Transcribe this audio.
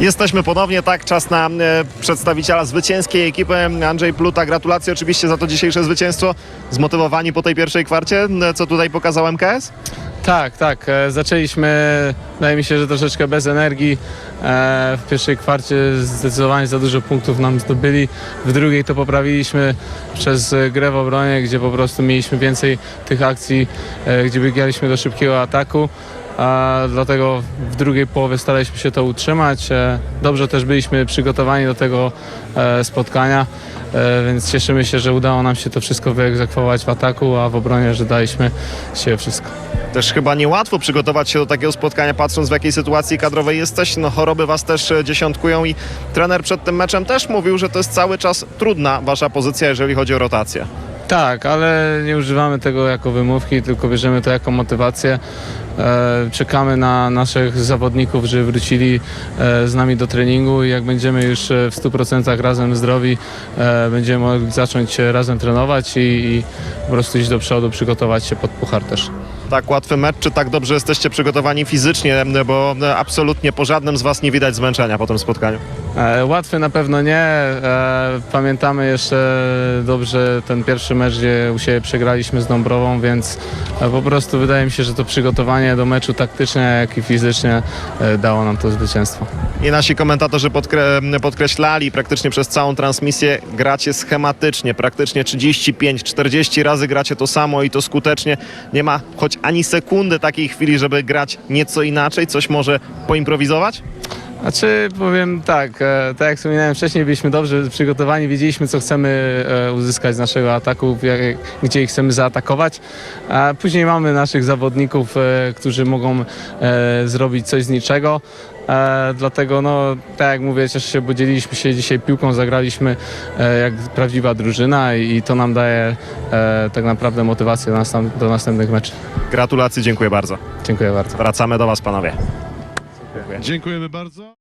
Jesteśmy ponownie, tak, czas na e, przedstawiciela zwycięskiej ekipy. Andrzej Pluta, gratulacje oczywiście za to dzisiejsze zwycięstwo. Zmotywowani po tej pierwszej kwarcie, e, co tutaj pokazał MKS? Tak, tak. e, Zaczęliśmy, wydaje mi się, że troszeczkę bez energii. E, W pierwszej kwarcie zdecydowanie za dużo punktów nam zdobyli. W drugiej to poprawiliśmy przez grę w obronie, gdzie po prostu mieliśmy więcej tych akcji, e, gdzie biegaliśmy do szybkiego ataku. Dlatego w drugiej połowie staraliśmy się to utrzymać. Dobrze też byliśmy przygotowani do tego spotkania, więc cieszymy się, że udało nam się to wszystko wyegzekwować w ataku, a w obronie, że daliśmy się wszystko. Też chyba niełatwo przygotować się do takiego spotkania, patrząc w jakiej sytuacji kadrowej jesteś. No choroby was też e, dziesiątkują i trener przed tym meczem też mówił, że to jest cały czas trudna wasza pozycja, jeżeli chodzi o rotację. Tak, ale nie używamy tego jako wymówki, tylko bierzemy to jako motywację. E, czekamy na naszych zawodników, żeby wrócili e, z nami do treningu i jak będziemy już w 100% razem zdrowi, będziemy mogli zacząć razem trenować i, i po prostu iść do przodu, przygotować się pod puchar też. Tak łatwy mecz, czy tak dobrze jesteście przygotowani fizycznie, bo absolutnie po żadnym z was nie widać zmęczenia po tym spotkaniu. E, Łatwy na pewno nie. E, Pamiętamy jeszcze dobrze ten pierwszy mecz, gdzie u siebie przegraliśmy z Dąbrową, więc e, po prostu wydaje mi się, że to przygotowanie do meczu taktycznie, jak i fizycznie e, dało nam to zwycięstwo. I nasi komentatorzy podkre- podkreślali praktycznie przez całą transmisję, gracie schematycznie, praktycznie 35-40 razy gracie to samo i to skutecznie. Nie ma choć ani sekundy takiej chwili, żeby grać nieco inaczej, coś może poimprowizować? Znaczy powiem tak, e, tak jak wspominałem wcześniej, byliśmy dobrze przygotowani, wiedzieliśmy co chcemy e, uzyskać z naszego ataku, jak, gdzie ich chcemy zaatakować. A później mamy naszych zawodników, e, którzy mogą e, zrobić coś z niczego. E, dlatego, no, tak jak mówię, cieszę się, bo dzieliliśmy się dzisiaj piłką, zagraliśmy e, jak prawdziwa drużyna i, i to nam daje e, tak naprawdę motywację do, do następnych meczów. Gratulacje, dziękuję bardzo. Dziękuję bardzo. Wracamy do was, panowie. Dziękujemy bardzo.